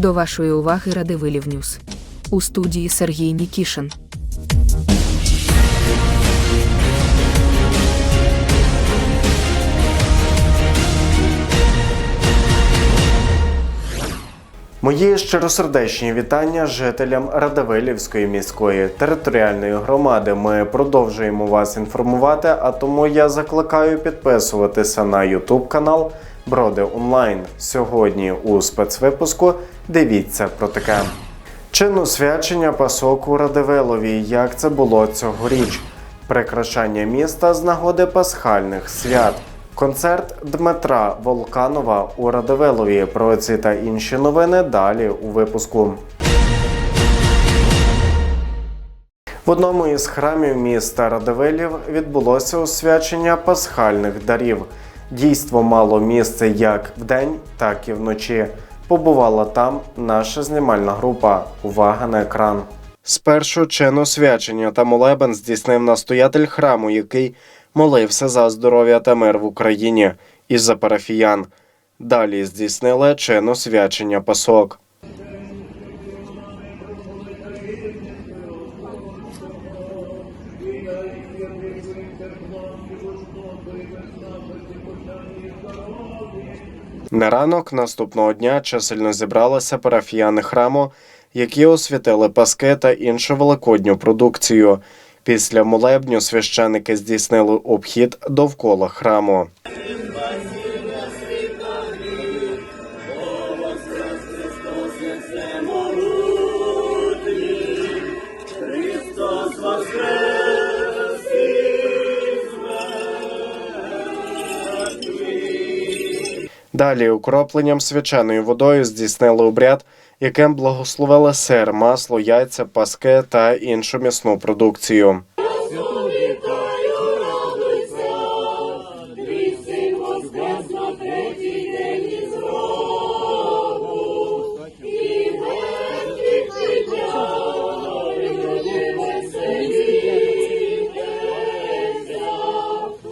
До вашої уваги Радивилів Ньюс. У студії Сергій Нікішин. Мої щиросердечні вітання жителям Радивилівської міської територіальної громади. Ми продовжуємо вас інформувати, а тому я закликаю підписуватися на YouTube канал Броди Онлайн. Сьогодні у спецвипуску дивіться про таке. Чин свячення у Радивилові. Як це було цьогоріч? Прикрашання міста з нагоди пасхальних свят. Концерт Дмитра Волканова у Радивилові. Про ці та інші новини далі у випуску. В одному із храмів міста Радивилів відбулося освячення пасхальних дарів. Дійство мало місце як вдень, так і вночі. Побувала там наша знімальна група. Увага на екран. Спершу чин освячення та молебен здійснив настоятель храму, який молився за здоров'я та мир в Україні і за парафіян. Далі здійснили чин освячення пасок. На ранок наступного дня чисельно зібралися парафіяни храму, які освятили паски та іншу великодню продукцію. Після молебню священики здійснили обхід довкола храму. Далі укропленням свяченою водою здійснили обряд, яким благословили сир, масло, яйця, паски та іншу м'ясну продукцію.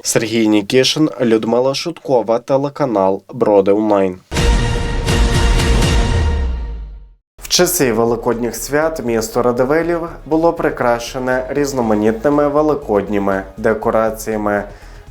Сергій Нікішин, Людмила Шуткова, телеканал Броди Онлайн. В часи великодніх свят місто Радивилів було прикрашене різноманітними великодніми декораціями.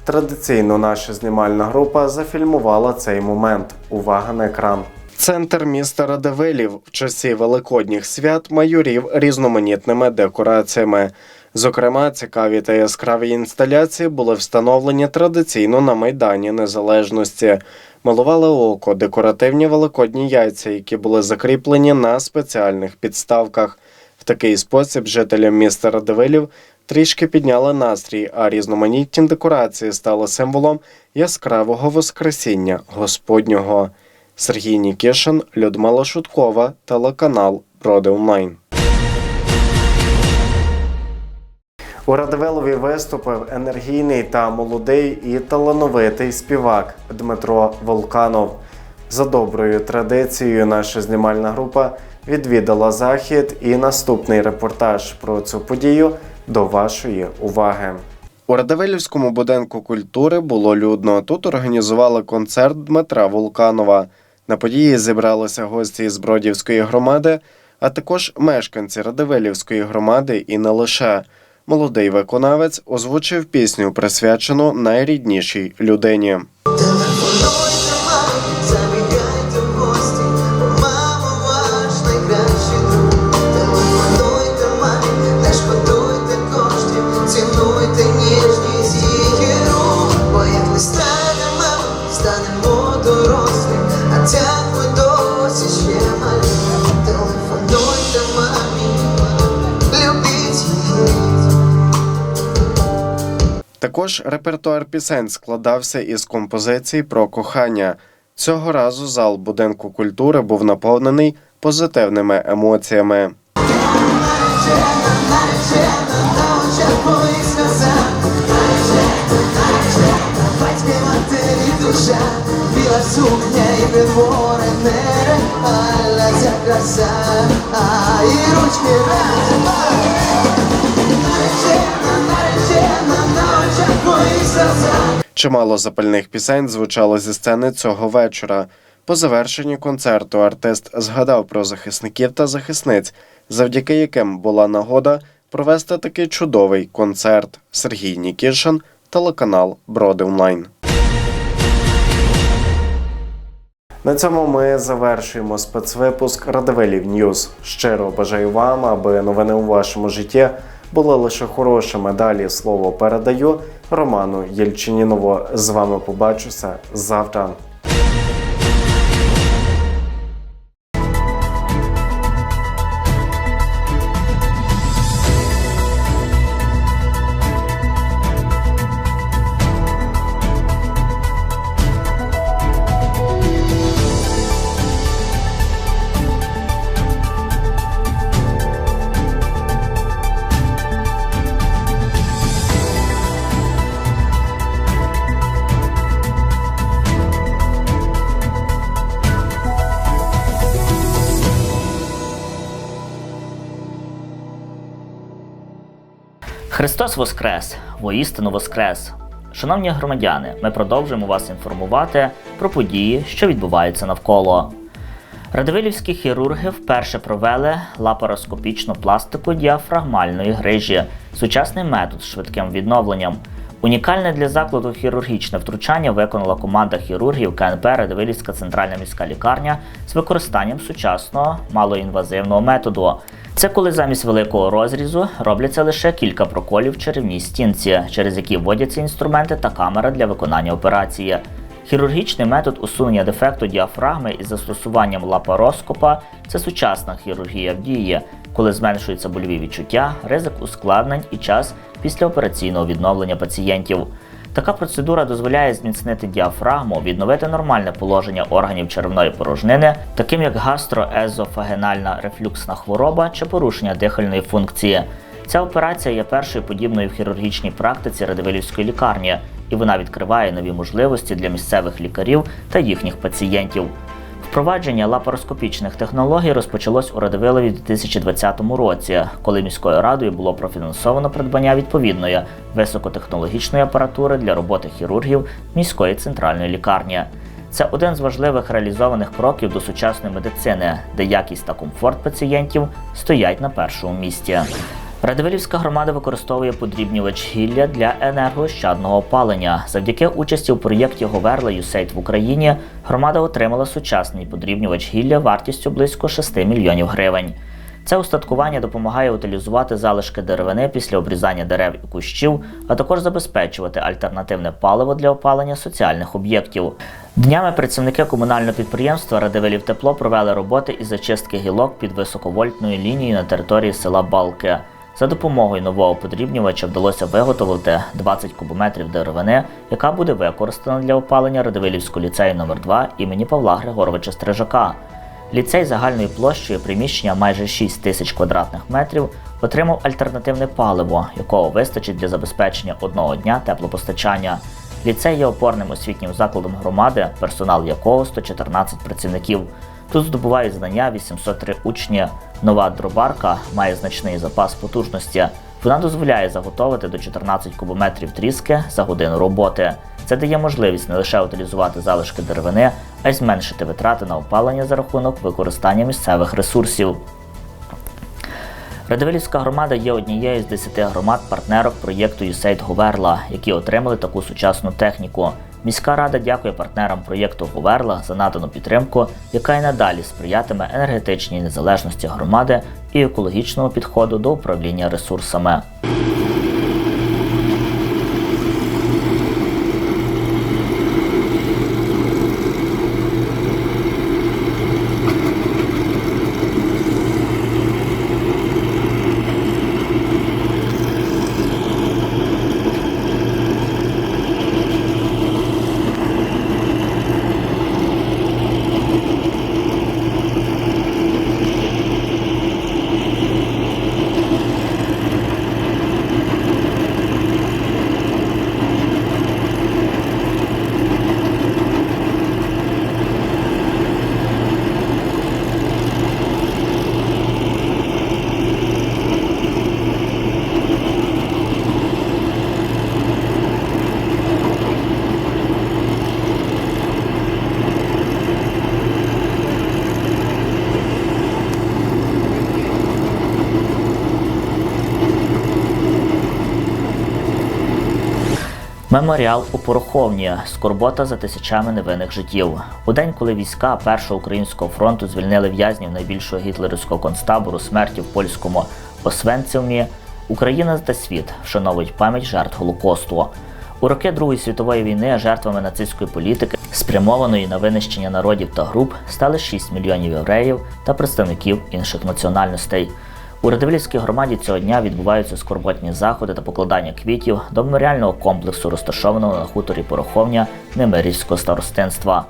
Традиційно наша знімальна група зафільмувала цей момент. Увага на екран. Центр міста Радивилів в часі великодніх свят майорів різноманітними декораціями. Зокрема, цікаві та яскраві інсталяції були встановлені традиційно на Майдані Незалежності. Малували око декоративні великодні яйця, які були закріплені на спеціальних підставках. В такий спосіб жителям міста Радивилів трішки підняли настрій, а різноманітні декорації стали символом яскравого воскресіння Господнього. Сергій Нікішин, Людмила Шуткова, телеканал Броди Онлайн. У Радивилові виступив енергійний та молодий і талановитий співак Дмитро Волканов. За доброю традицією, наша знімальна група відвідала захід і наступний репортаж про цю подію до вашої уваги. У Радивилівському будинку культури було людно. Тут організували концерт Дмитра Волканова. На події зібралися гості з Бродівської громади, а також мешканці Радивилівської громади і не лише. Молодий виконавець озвучив пісню, присвячену найріднішій людині. Також репертуар пісень складався із композицій про кохання. Цього разу зал будинку культури був наповнений позитивними емоціями. і ручки Чимало запальних пісень звучало зі сцени цього вечора. По завершенні концерту артист згадав про захисників та захисниць, завдяки яким була нагода провести такий чудовий концерт. Сергій Нікішин, телеканал Броди Онлайн. На цьому ми завершуємо спецвипуск Радивилів Ньюз. Щиро бажаю вам, аби новини у вашому житті були лише хорошими. Далі слово передаю Роману Єльчинінову. З вами побачуся завтра. Христос Воскрес! Воістину Воскрес! Шановні громадяни, ми продовжуємо вас інформувати про події, що відбуваються навколо. Радивилівські хірурги вперше провели лапароскопічну пластику діафрагмальної грижі, сучасний метод з швидким відновленням. Унікальне для закладу хірургічне втручання виконала команда хірургів КНП Радивилівська центральна міська лікарня з використанням сучасного малоінвазивного методу. Це коли замість великого розрізу робляться лише кілька проколів в черевній стінці, через які вводяться інструменти та камера для виконання операції. Хірургічний метод усунення дефекту діафрагми із застосуванням лапароскопа це сучасна хірургія в дії, коли зменшуються больові відчуття, ризик ускладнень і час післяопераційного відновлення пацієнтів. Така процедура дозволяє зміцнити діафрагму, відновити нормальне положення органів черевної порожнини, таким як гастроезофагенальна рефлюксна хвороба чи порушення дихальної функції. Ця операція є першою подібною в хірургічній практиці Радивилівської лікарні, і вона відкриває нові можливості для місцевих лікарів та їхніх пацієнтів. Впровадження лапароскопічних технологій розпочалось у Радивилові в 2020 році, коли міською радою було профінансовано придбання відповідної високотехнологічної апаратури для роботи хірургів міської центральної лікарні. Це один з важливих реалізованих кроків до сучасної медицини, де якість та комфорт пацієнтів стоять на першому місці. Радивилівська громада використовує подрібнювач гілля для енергоощадного опалення. Завдяки участі у проєкті Говерла USAID в Україні громада отримала сучасний подрібнювач гілля вартістю близько 6 мільйонів гривень. Це устаткування допомагає утилізувати залишки деревини після обрізання дерев і кущів, а також забезпечувати альтернативне паливо для опалення соціальних об'єктів. Днями працівники комунального підприємства Радивилів Тепло провели роботи із зачистки гілок під високовольтною лінією на території села Балки. За допомогою нового подрібнювача вдалося виготовити 20 кубометрів деревини, яка буде використана для опалення Радивилівського ліцею номер 2 імені Павла Григоровича Стрижака. Ліцей загальною площею приміщення майже 6 тисяч квадратних метрів отримав альтернативне паливо, якого вистачить для забезпечення одного дня теплопостачання. Ліцей є опорним освітнім закладом громади, персонал якого 114 працівників. Тут здобувають знання 803 учні. Нова дробарка має значний запас потужності. Вона дозволяє заготовити до 14 кубометрів тріски за годину роботи. Це дає можливість не лише утилізувати залишки деревини, а й зменшити витрати на опалення за рахунок використання місцевих ресурсів. Радивилівська громада є однією з 10 громад партнерок проєкту USAID Говерла, які отримали таку сучасну техніку. Міська рада дякує партнерам проєкту Говерла за надану підтримку, яка й надалі сприятиме енергетичній незалежності громади і екологічному підходу до управління ресурсами. Меморіал у Пороховні скорбота за тисячами невинних життів. У день, коли війська Першого українського фронту звільнили в'язнів найбільшого гітлерівського концтабору смерті в польському Освенцимі, Україна та світ вшановують пам'ять жертв Голокосту. У роки Другої світової війни жертвами нацистської політики, спрямованої на винищення народів та груп, стали 6 мільйонів євреїв та представників інших національностей. У Радивилівській громаді цього дня відбуваються скорботні заходи та покладання квітів до меморіального комплексу, розташованого на хуторі Пороховня Немирівського старостинства.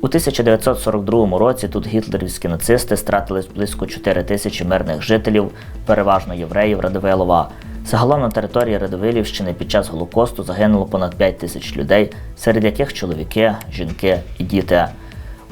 У 1942 році тут гітлерівські нацисти стратили близько 4 тисячі мирних жителів, переважно євреїв Радивилова. Загалом на території Радивилівщини під час Голокосту загинуло понад 5 тисяч людей, серед яких чоловіки, жінки і діти.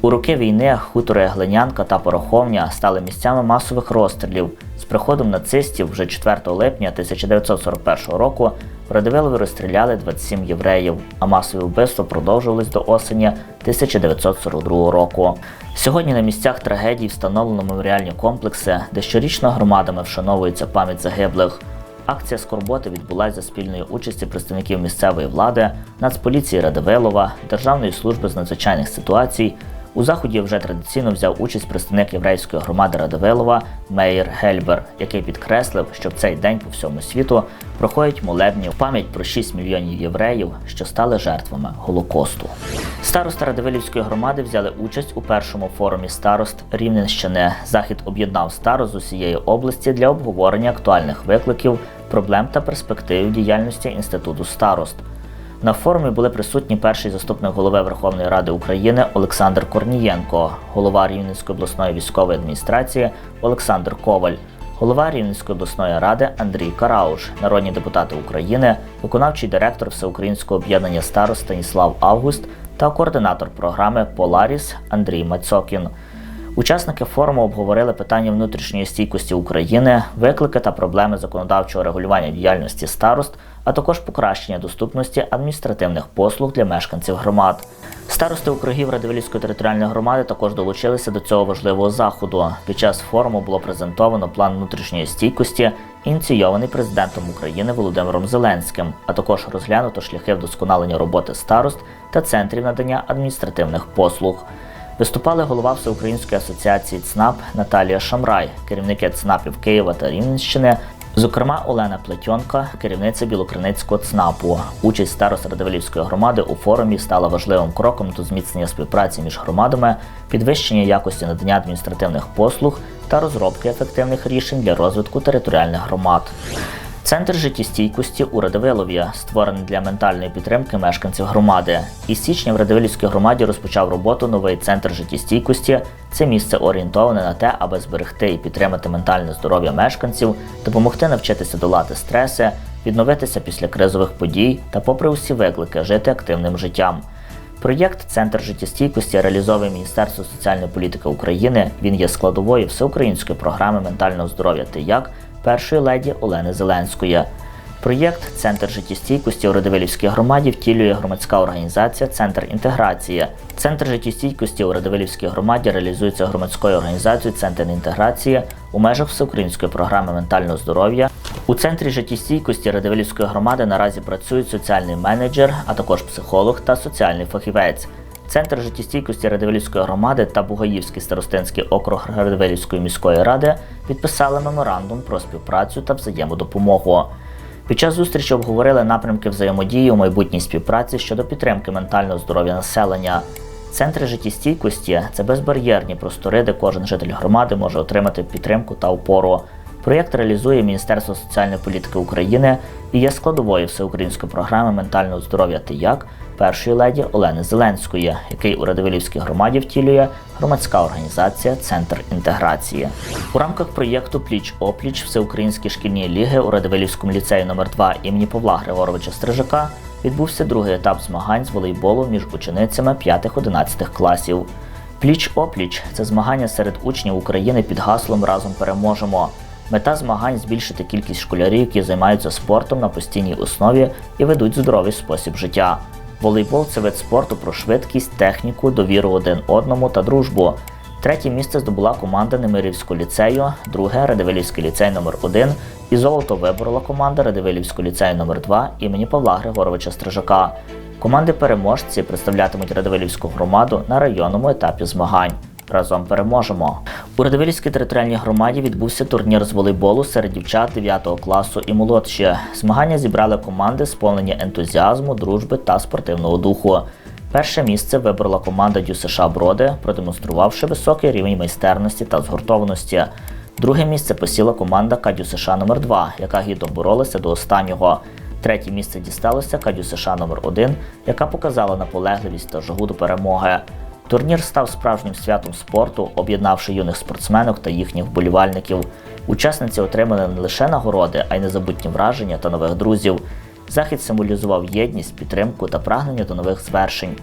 У роки війни хутори Глинянка та Пороховня стали місцями масових розстрілів. З приходом нацистів вже 4 липня 1941 року в Радивилові розстріляли 27 євреїв, а масові вбивства продовжувались до осені 1942 року. Сьогодні на місцях трагедій встановлено меморіальні комплекси, де щорічно громадами вшановується пам'ять загиблих. Акція скорботи відбулася за спільної участі представників місцевої влади, Нацполіції Радивилова, Державної служби з надзвичайних ситуацій. У заході вже традиційно взяв участь представник єврейської громади Радивилова Мейер Гельбер, який підкреслив, що в цей день по всьому світу проходять молебні в пам'ять про 6 мільйонів євреїв, що стали жертвами Голокосту. Староста Радивилівської громади взяли участь у першому форумі старост Рівненщини. Захід об'єднав старост з усієї області для обговорення актуальних викликів, проблем та перспектив діяльності інституту старост. На форумі були присутні перший заступник голови Верховної Ради України Олександр Корнієнко, голова Рівненської обласної військової адміністрації Олександр Коваль, голова Рівненської обласної ради Андрій Карауш, народні депутати України, виконавчий директор Всеукраїнського об'єднання старост Станіслав Август та координатор програми Поларіс Андрій Мацокін. Учасники форуму обговорили питання внутрішньої стійкості України, виклики та проблеми законодавчого регулювання діяльності старост, а також покращення доступності адміністративних послуг для мешканців громад. Старости округів Радивилівської територіальної громади також долучилися до цього важливого заходу. Під час форуму було презентовано план внутрішньої стійкості, ініційований президентом України Володимиром Зеленським, а також розглянуто шляхи вдосконалення роботи старост та центрів надання адміністративних послуг. Виступали голова Всеукраїнської асоціації ЦНАП Наталія Шамрай, керівники ЦНАПів Києва та Рівненщини, зокрема Олена Плетьонка, керівниця Білокриницького ЦНАПу. Участь старост Радивилівської громади у форумі стала важливим кроком до зміцнення співпраці між громадами, підвищення якості надання адміністративних послуг та розробки ефективних рішень для розвитку територіальних громад. Центр життєстійкості у Радивилові створений для ментальної підтримки мешканців громади. Із січня в Радивилівській громаді розпочав роботу новий центр життєстійкості. Це місце орієнтоване на те, аби зберегти і підтримати ментальне здоров'я мешканців, допомогти навчитися долати стреси, відновитися після кризових подій та, попри усі виклики, жити активним життям. Проєкт Центр життєстійкості реалізовує Міністерство соціальної політики України. Він є складовою всеукраїнської програми ментального здоров'я «Ти як» першої леді Олени Зеленської. Проєкт Центр життєстійкості у Радивилівській громаді втілює громадська організація Центр інтеграції. Центр життєстійкості у Радивилівській громаді реалізується громадською організацією Центр інтеграції у межах всеукраїнської програми ментального здоров'я. У центрі життєстійкості Радивилівської громади наразі працюють соціальний менеджер, а також психолог та соціальний фахівець. Центр життєстійкості Радивилівської громади та Бугаївський старостинський округ Радивилівської міської ради підписали меморандум про співпрацю та взаємодопомогу. Під час зустрічі обговорили напрямки взаємодії у майбутній співпраці щодо підтримки ментального здоров'я населення. Центри життєстійкості це безбар'єрні простори, де кожен житель громади може отримати підтримку та опору. Проєкт реалізує Міністерство соціальної політики України і є складовою всеукраїнської програми ментального здоров'я «Ти як» першої леді Олени Зеленської, який у Радивилівській громаді втілює громадська організація Центр інтеграції. У рамках проєкту Пліч опліч Всеукраїнські шкільні ліги у Радивилівському ліцеї номер 2 імені Павла Григоровича Стрижака відбувся другий етап змагань з волейболу між ученицями 5-11 класів. Пліч опліч це змагання серед учнів України під гаслом Разом переможемо. Мета змагань збільшити кількість школярів, які займаються спортом на постійній основі і ведуть здоровий спосіб життя. Волейбол це вид спорту про швидкість, техніку, довіру один одному та дружбу. Третє місце здобула команда Немирівського ліцею, друге Радивилівський ліцей номер 1 І золото виборола команда Радивилівського ліцею номер 2 імені Павла Григоровича Стрижака. Команди переможці представлятимуть Радивилівську громаду на районному етапі змагань. Разом переможемо. У Радивилівській територіальній громаді відбувся турнір з волейболу серед дівчат 9 класу і молодші. Змагання зібрали команди, сповнені ентузіазму, дружби та спортивного духу. Перше місце виборола команда ДЮСШ Броди, продемонструвавши високий рівень майстерності та згуртованості. Друге місце посіла команда Кадю США номер 2 яка гідно боролася до останнього. Третє місце дісталося Кадю США номер 1 яка показала наполегливість та жагу до перемоги. Турнір став справжнім святом спорту, об'єднавши юних спортсменок та їхніх вболівальників. Учасниці отримали не лише нагороди, а й незабутні враження та нових друзів. Захід символізував єдність, підтримку та прагнення до нових звершень.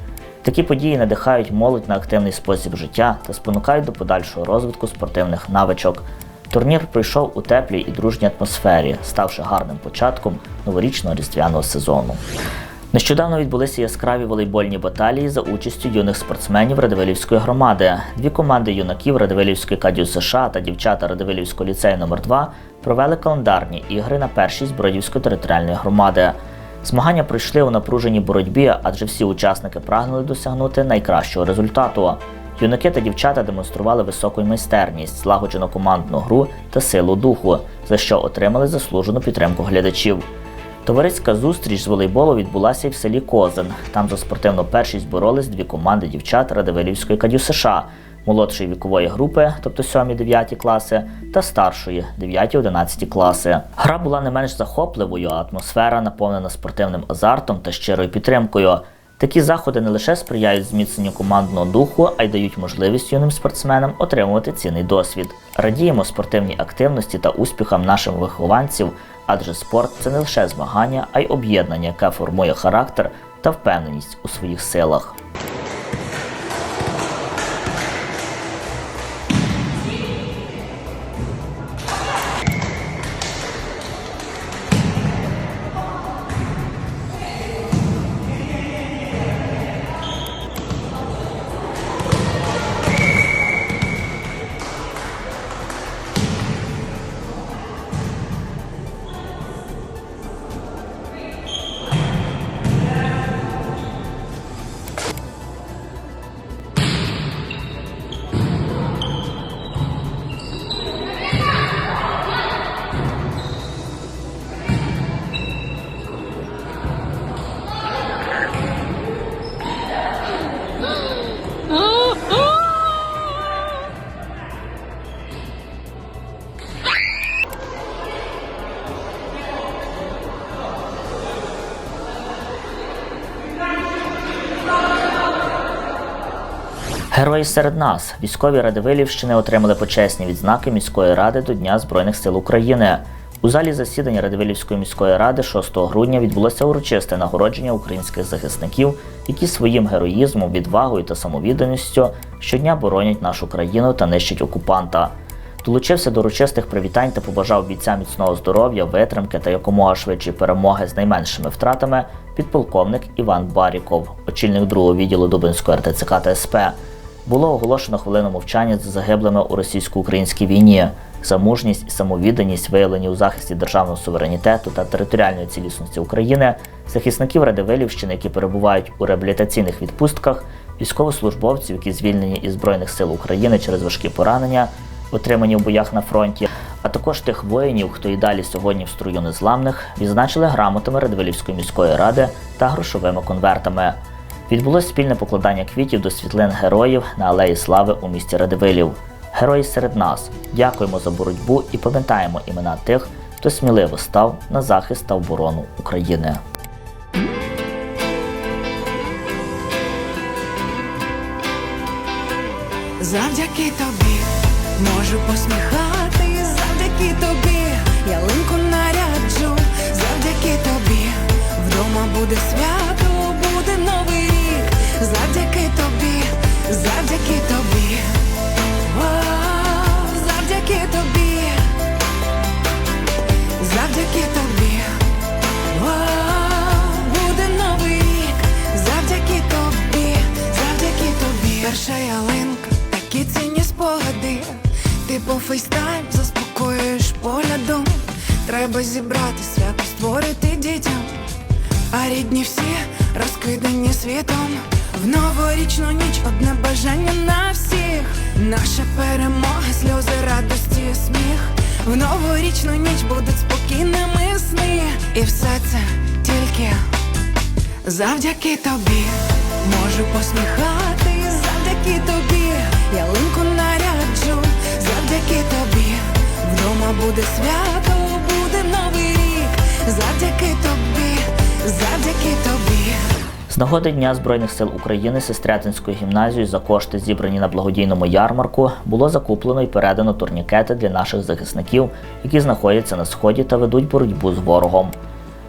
Такі події надихають молодь на активний спосіб життя та спонукають до подальшого розвитку спортивних навичок. Турнір пройшов у теплій і дружній атмосфері, ставши гарним початком новорічного різдвяного сезону. Нещодавно відбулися яскраві волейбольні баталії за участю юних спортсменів Радивилівської громади. Дві команди юнаків Радивилівської Кадю США та дівчата Радивилівського ліцею номер 2 провели календарні ігри на першість Бродівської територіальної громади. Змагання пройшли у напруженій боротьбі, адже всі учасники прагнули досягнути найкращого результату. Юнаки та дівчата демонстрували високу майстерність, злагоджену командну гру та силу духу, за що отримали заслужену підтримку глядачів. Товариська зустріч з волейболу відбулася і в селі Козин. Там за спортивну першість боролись дві команди дівчат Радивилівської Кадю США, молодшої вікової групи, тобто 7-9 класи, та старшої 9-11 класи. Гра була не менш захопливою, а атмосфера наповнена спортивним азартом та щирою підтримкою. Такі заходи не лише сприяють зміцненню командного духу, а й дають можливість юним спортсменам отримувати цінний досвід. Радіємо спортивній активності та успіхам наших вихованців, адже спорт це не лише змагання, а й об'єднання, яке формує характер та впевненість у своїх силах. Герої серед нас, військові Радивилівщини отримали почесні відзнаки міської ради до Дня Збройних сил України. У залі засідання Радивилівської міської ради 6 грудня відбулося урочисте нагородження українських захисників, які своїм героїзмом, відвагою та самовідданістю щодня боронять нашу країну та нищать окупанта. Долучився до урочистих привітань та побажав бійцям міцного здоров'я, витримки та якомога швидшої перемоги з найменшими втратами підполковник Іван Баріков, очільник другого відділу Дубинської РТЦК та СП. Було оголошено хвилину мовчання за загиблими у російсько-українській війні. За мужність і самовідданість, виявлені у захисті державного суверенітету та територіальної цілісності України, захисників Радивилівщини, які перебувають у реабілітаційних відпустках, військовослужбовців, які звільнені із Збройних сил України через важкі поранення, отримані в боях на фронті, а також тих воїнів, хто і далі сьогодні в строю незламних, відзначили грамотами Радивилівської міської ради та грошовими конвертами. Відбулось спільне покладання квітів до світлин героїв на Алеї Слави у місті Радивилів. Герої серед нас. Дякуємо за боротьбу і пам'ятаємо імена тих, хто сміливо став на захист та оборону України. Завдяки тобі можу посміхатись, завдяки тобі І все це тільки завдяки тобі. Можу посміхати, завдяки тобі. Ялинку наряджу завдяки тобі. Вдома буде свято, буде новий рік. Завдяки тобі, завдяки тобі. З нагоди Дня Збройних сил України Сестрятинською гімназією за кошти, зібрані на благодійному ярмарку, було закуплено і передано турнікети для наших захисників, які знаходяться на сході та ведуть боротьбу з ворогом.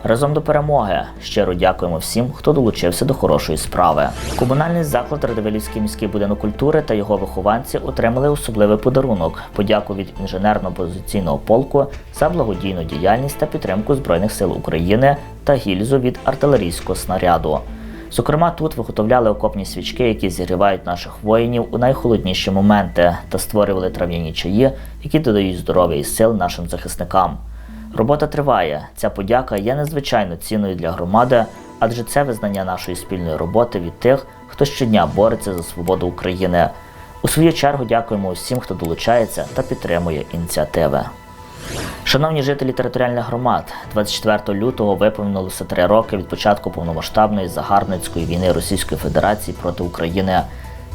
Разом до перемоги щиро дякуємо всім, хто долучився до хорошої справи. Комунальний заклад Радивилівський міський будинок культури та його вихованці отримали особливий подарунок подяку від інженерно-позиційного полку за благодійну діяльність та підтримку Збройних сил України та гільзу від артилерійського снаряду. Зокрема, тут виготовляли окопні свічки, які зігрівають наших воїнів у найхолодніші моменти, та створювали трав'яні чаї, які додають здоров'я і сил нашим захисникам. Робота триває. Ця подяка є надзвичайно цінною для громади, адже це визнання нашої спільної роботи від тих, хто щодня бореться за свободу України. У свою чергу дякуємо усім, хто долучається та підтримує ініціативи. Шановні жителі територіальних громад, 24 лютого виповнилося три роки від початку повномасштабної загарбницької війни Російської Федерації проти України.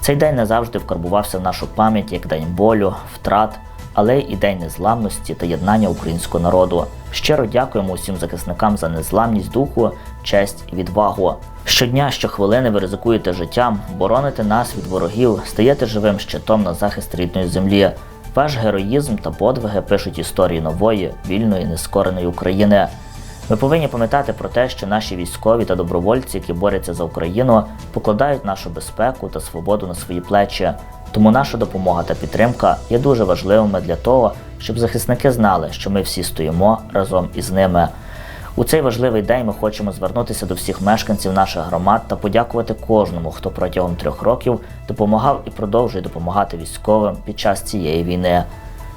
Цей день назавжди вкарбувався в нашу пам'ять як день болю, втрат, але й день незламності та єднання українського народу. Щиро дякуємо усім захисникам за незламність духу, честь і відвагу. Щодня, щохвилини ви ризикуєте життям, бороните нас від ворогів, стаєте живим щитом на захист рідної землі. Ваш героїзм та подвиги пишуть історії нової, вільної, нескореної України. Ми повинні пам'ятати про те, що наші військові та добровольці, які борються за Україну, покладають нашу безпеку та свободу на свої плечі. Тому наша допомога та підтримка є дуже важливими для того, щоб захисники знали, що ми всі стоїмо разом із ними. У цей важливий день ми хочемо звернутися до всіх мешканців наших громад та подякувати кожному, хто протягом трьох років допомагав і продовжує допомагати військовим під час цієї війни.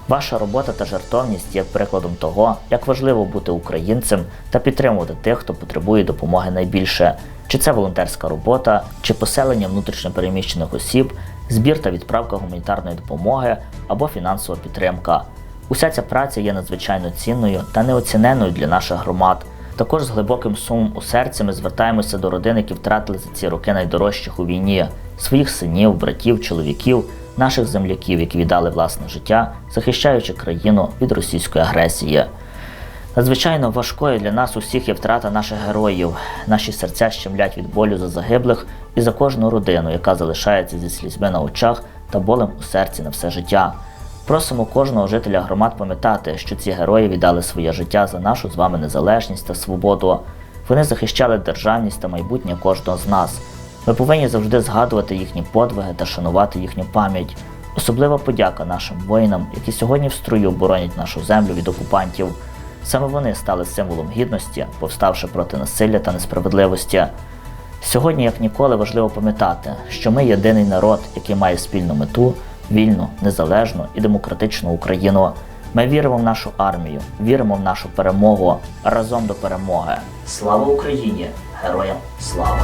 Ваша робота та жертовність є прикладом того, як важливо бути українцем та підтримувати тих, хто потребує допомоги найбільше, чи це волонтерська робота, чи поселення внутрішньопереміщених осіб, збір та відправка гуманітарної допомоги або фінансова підтримка. Уся ця праця є надзвичайно цінною та неоціненою для наших громад. Також з глибоким сумом у серці ми звертаємося до родин, які втратили за ці роки найдорожчих у війні своїх синів, братів, чоловіків, наших земляків, які віддали власне життя, захищаючи країну від російської агресії. Надзвичайно важкою для нас усіх є втрата наших героїв. Наші серця щемлять від болю за загиблих і за кожну родину, яка залишається зі слізьми на очах та болем у серці на все життя. Просимо кожного жителя громад пам'ятати, що ці герої віддали своє життя за нашу з вами незалежність та свободу. Вони захищали державність та майбутнє кожного з нас. Ми повинні завжди згадувати їхні подвиги та шанувати їхню пам'ять. Особлива подяка нашим воїнам, які сьогодні в строю боронять нашу землю від окупантів. Саме вони стали символом гідності, повставши проти насилля та несправедливості. Сьогодні, як ніколи, важливо пам'ятати, що ми єдиний народ, який має спільну мету вільну, незалежну і демократичну Україну. Ми віримо в нашу армію, віримо в нашу перемогу разом до перемоги. Слава Україні! Героям слава!